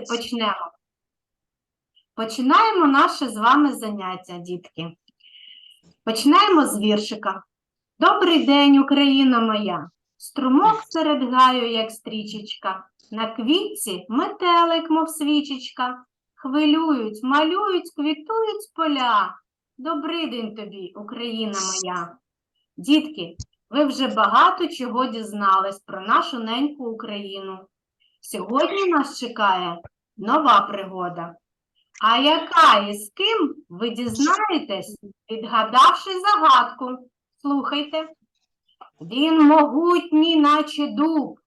почнемо. Починаємо наше з вами заняття, дітки. Починаємо з віршика. Добрий день, Україна моя! Струмок серед гаю, як стрічечка, на квітці метелик, мов свічечка. Хвилюють, малюють, квітують поля. Добрий день тобі, Україна моя. Дітки, ви вже багато чого дізнались про нашу неньку Україну. Сьогодні нас чекає нова пригода. А яка і з ким ви дізнаєтесь, відгадавши загадку? Слухайте. Він могутній, наче дуб,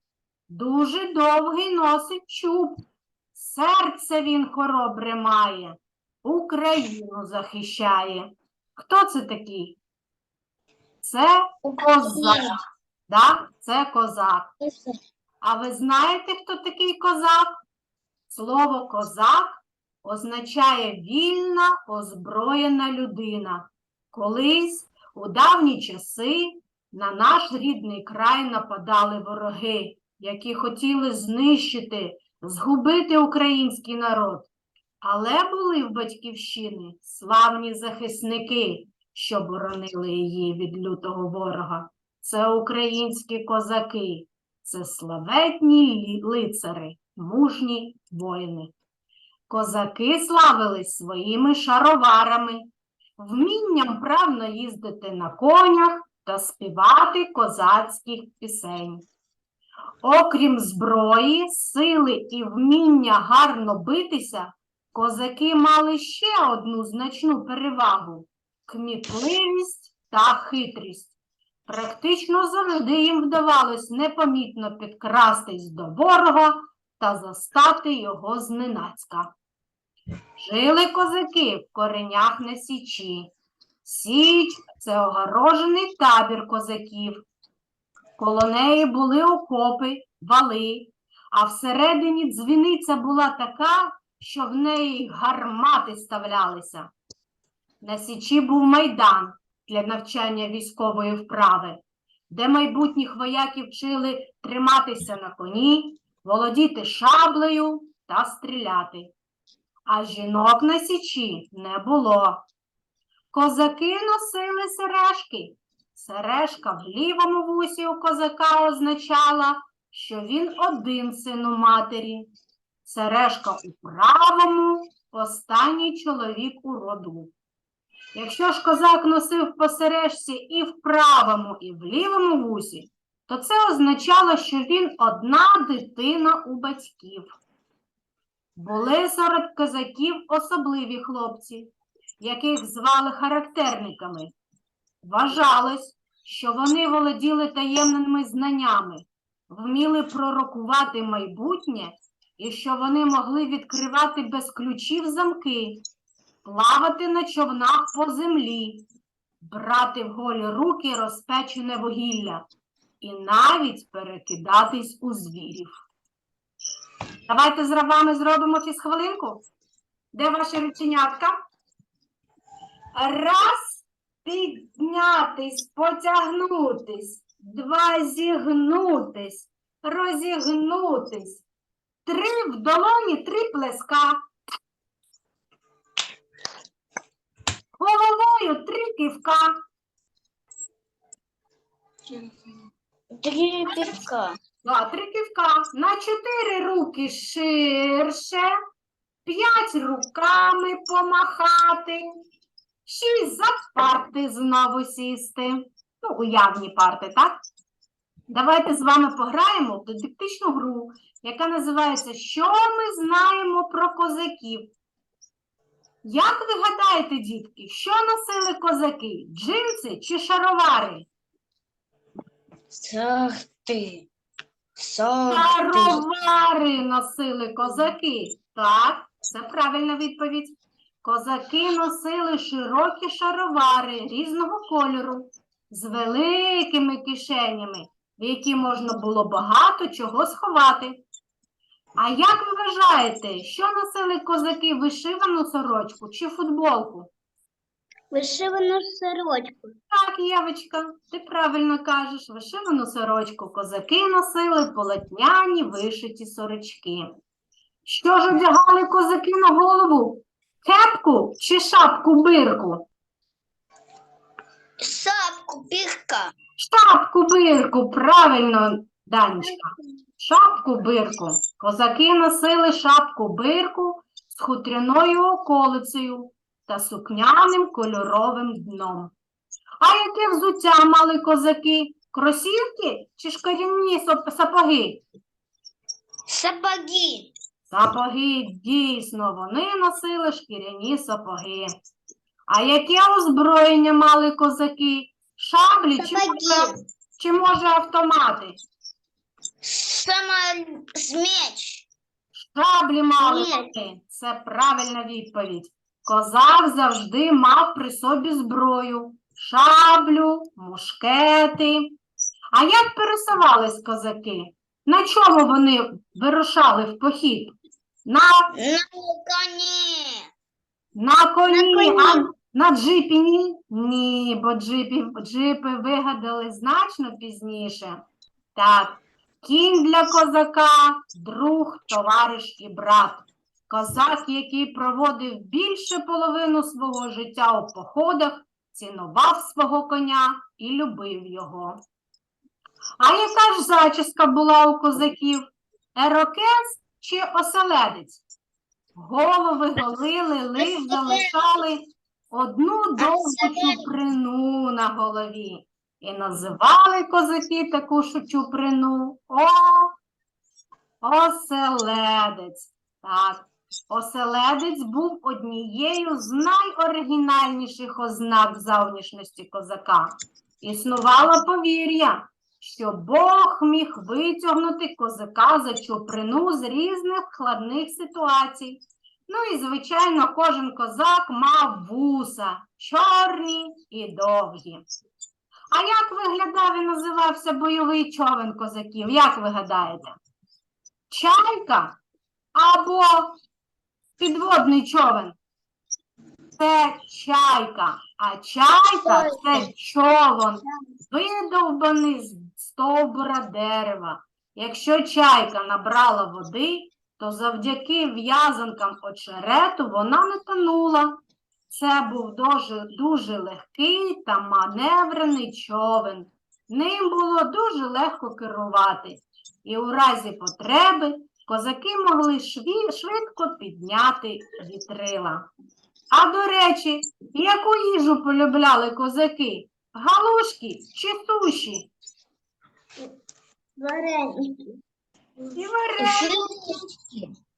дуже довгий носить чуб. Серце він хоробре має, Україну захищає. Хто це такий? Це козак. Да? Це козак. А ви знаєте, хто такий козак? Слово козак означає вільна, озброєна людина. Колись у давні часи на наш рідний край нападали вороги, які хотіли знищити, згубити український народ. Але були в батьківщини славні захисники, що боронили її від лютого ворога. Це українські козаки, це славетні лицари, мужні воїни. Козаки славились своїми шароварами, вмінням правно їздити на конях та співати козацьких пісень. Окрім зброї, сили і вміння гарно битися, козаки мали ще одну значну перевагу кмітливість та хитрість. Практично завжди їм вдавалось непомітно підкрастись до ворога та застати його зненацька. Жили козаки в коренях на січі. Січ це огорожений табір козаків. Коло неї були окопи, вали, а всередині дзвіниця була така, що в неї гармати ставлялися. На січі був майдан для навчання військової вправи, де майбутніх вояків вчили триматися на коні, володіти шаблею та стріляти. А жінок на січі не було. Козаки носили сережки. Сережка в лівому вусі у козака означала, що він один син у матері. Сережка у правому останній чоловік у роду. Якщо ж козак носив по сережці і в правому, і в лівому вусі, то це означало, що він одна дитина у батьків. Були серед козаків особливі хлопці, яких звали характерниками. Вважалось, що вони володіли таємними знаннями, вміли пророкувати майбутнє і що вони могли відкривати без ключів замки, плавати на човнах по землі, брати в голі руки розпечене вугілля і навіть перекидатись у звірів. Давайте з вами зробимо фізхвилинку. Де ваші рученятка? Раз піднятись, потягнутись, два зігнутись, розігнутись, три в долоні, три плеска. Головою три кивка. Три пивка. Два, три кивка. На чотири руки ширше, п'ять руками помахати, шість за парти знову сісти. Ну, уявні парти, так? Давайте з вами пограємо в дидактичну гру, яка називається Що ми знаємо про козаків? Як ви гадаєте, дітки, що носили козаки? Джинси чи шаровари? Сахти. Шаровари носили козаки. Так, це правильна відповідь. Козаки носили широкі шаровари різного кольору з великими кишенями, в які можна було багато чого сховати. А як ви вважаєте, що носили козаки вишивану сорочку чи футболку? Вишивану сорочку. Так, Євочка, ти правильно кажеш, вишивану сорочку козаки носили полотняні вишиті сорочки. Що ж одягали козаки на голову? Кепку чи шапку бирку? Шапку, пірка. Шапку бирку, правильно, Данечка. Шапку бирку. Козаки носили шапку бирку з хутряною околицею та сукняним кольоровим дном. А яке взуття мали козаки? Кросівки чи шкіряні сапоги? Сапоги. Сапоги, дійсно, вони носили шкіряні сапоги. А яке озброєння мали козаки? Шаблі чи, може, чи може автомати? Сама меч. Шаблі мали Ні. вони. Це правильна відповідь. Козак завжди мав при собі зброю, шаблю, мушкети. А як пересувались козаки? На чому вони вирушали в похід? На, На коне. на коні, коні. а на джипі ні? Ні, бо джипі, джипи вигадали значно пізніше. Так, кінь для козака, друг, товариш і брат. Козак, який проводив більше половину свого життя у походах, цінував свого коня і любив його. А яка ж зачіска була у козаків? Ерокез чи оселедець? Голови голили, лиш залишали одну довгу чуприну на голові. І називали козаки таку ж чуприну о, оселедець. Так, оселедець був однією з найоригінальніших ознак зовнішності козака. Існувало повір'я, що Бог міг витягнути козака за чуприну з різних складних ситуацій. Ну і, звичайно, кожен козак мав вуса, чорні і довгі. А як виглядав і називався бойовий човен козаків? Як ви гадаєте? Чайка або підводний човен? Це чайка, а чайка це човен, видовбаний з стовбура дерева. Якщо чайка набрала води, то завдяки в'язанкам очерету вона не тонула. Це був дуже, дуже легкий та маневрений човен. Ним було дуже легко керувати, і у разі потреби козаки могли шві, швидко підняти вітрила. А до речі, яку їжу полюбляли козаки? Галушки чи суші? Вареники. І вареники.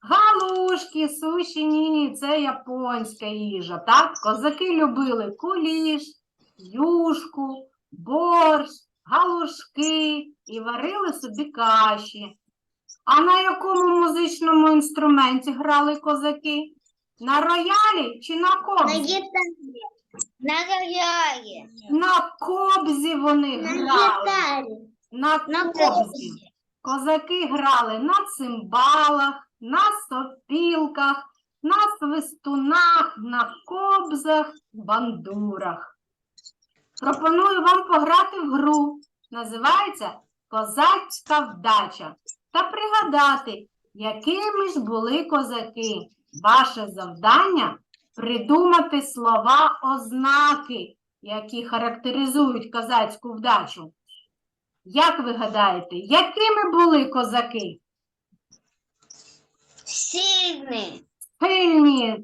Галушки, суші, ні, це японська їжа, так? Козаки любили куліш, юшку, борщ, галушки і варили собі каші. А на якому музичному інструменті грали козаки? На роялі чи на На кобзі? На рояле. На кобзі вони На грали. гитаре. На На кобзі. кобзі. Козаки грали на цимбалах, на сопілках, на свистунах, на кобзах, бандурах. Пропоную вам пограти в гру. Називається Козацька вдача. Та пригадати, якими ж були козаки. Ваше завдання придумати слова ознаки, які характеризують козацьку вдачу. Як ви гадаєте, якими були козаки? Сильный. Пильні,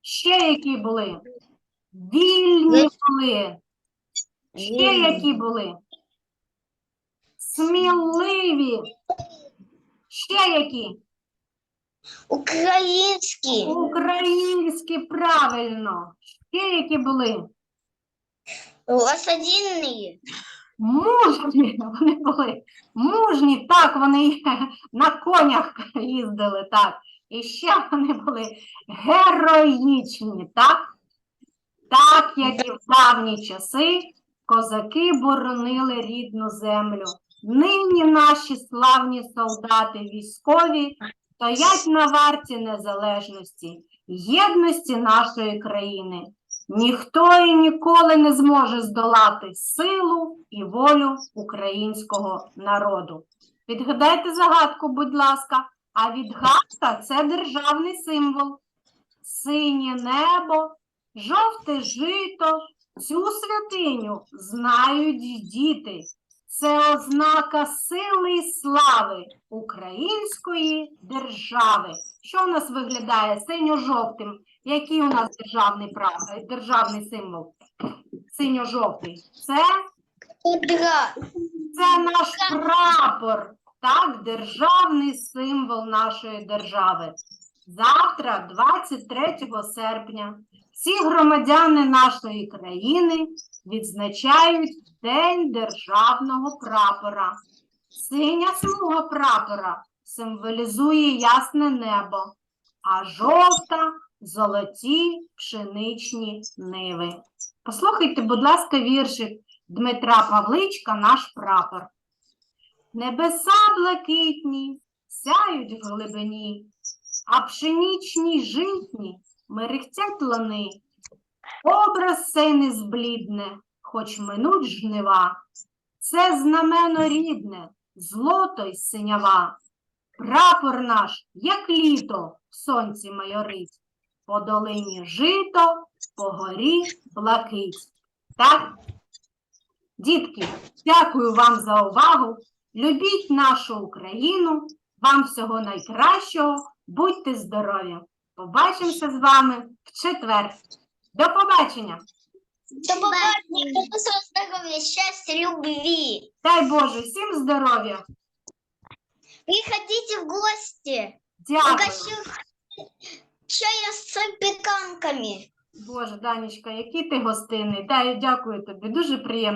ще які були? Вільні були. Ще які були? Сміливі. Ще які? Украинский. Українські, правильно. Ще які були? Лошадиные. Мужні вони були. Мужні, так, вони на конях їздили, так. І ще вони були героїчні, так? Так, як і в давні часи, козаки боронили рідну землю. Нині наші славні солдати військові стоять на варті незалежності, єдності нашої країни. Ніхто і ніколи не зможе здолати силу і волю українського народу. Підгадайте загадку, будь ласка, А відгадка це державний символ. Синє небо, жовте жито. Цю святиню знають діти. Це ознака сили і слави української держави. Що у нас виглядає синьо-жовтим? Який у нас державний, прав- е, державний символ? Синьо-жовтий. Це це наш прапор, так, державний символ нашої держави. Завтра, 23 серпня, всі громадяни нашої країни відзначають День державного прапора. Синя смуга прапора символізує ясне небо, а жовта золоті пшеничні ниви. Послухайте, будь ласка, віршик Дмитра Павличка наш прапор. Небеса блакитні сяють в глибині, а пшенічні житні мерехтять лани. Образ сей не зблідне, хоч минуть жнива. Це знамено рідне, злото й синява. Прапор наш, як літо, в сонці майорить, по долині жито, по горі блакить. Так? Дітки, дякую вам за увагу. Любіть нашу Україну. Вам всього найкращого. Будьте здорові. Побачимося з вами в четвер. До побачення. До побачення. До здоров'я, щастя, любви. Дай Боже, всім здоров'я. Приходите в гости. Дякую. Чая з запіканками. Боже, Данечка, який ти гостинний. Дай, дякую тобі. Дуже приємно.